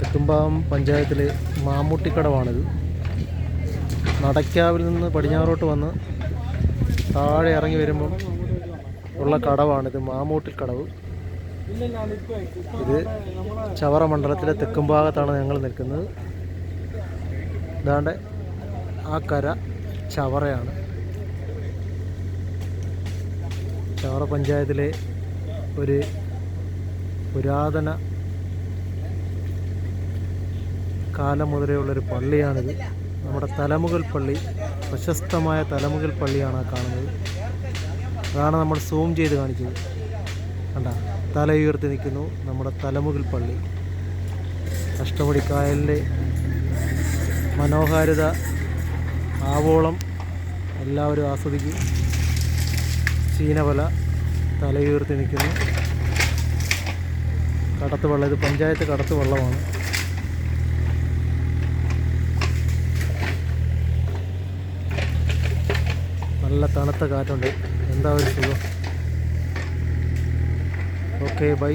തെക്കുംപാം പഞ്ചായത്തിലെ മാമ്മൂട്ടിക്കടവാണിത് നടക്കാവിൽ നിന്ന് പടിഞ്ഞാറോട്ട് വന്ന് താഴെ ഇറങ്ങി വരുമ്പോൾ ഉള്ള കടവാണിത് മാമ്മൂട്ടിക്കടവ് ഇത് ചവറ മണ്ഡലത്തിലെ തെക്കും ഭാഗത്താണ് ഞങ്ങൾ നിൽക്കുന്നത്. ഇതാണ്ട് ആ കര ചവറയാണ്. ചവറ പഞ്ചായത്തിലെ ഒരു പുരാതന കാലം മുതലേ ഉള്ളൊരു പള്ളിയാണിത്. നമ്മുടെ തലമുകൾ പള്ളി പ്രശസ്തമായ തലമുകൾ പള്ളിയാണ് കാണുന്നത്. അതാണ് നമ്മൾ സൂം ചെയ്ത് കാണിച്ചത്. കണ്ട? തല ഉയർത്തി നിൽക്കുന്നു നമ്മുടെ തലമുകൾ പള്ളി. അഷ്ടമുടി കായലിന്റെ മനോഹാരിത ആവോളം എല്ലാവരും ആസ്വദിക്കും. ചീനവല തലയുയർത്തി നിൽക്കുന്നു. കടത്ത് വെള്ളം ഇത് പഞ്ചായത്ത് കടത്ത് വെള്ളമാണ് നല്ല തണുത്ത കാറ്റുണ്ട്. എന്താ ഒരു സുഖം? Okay bye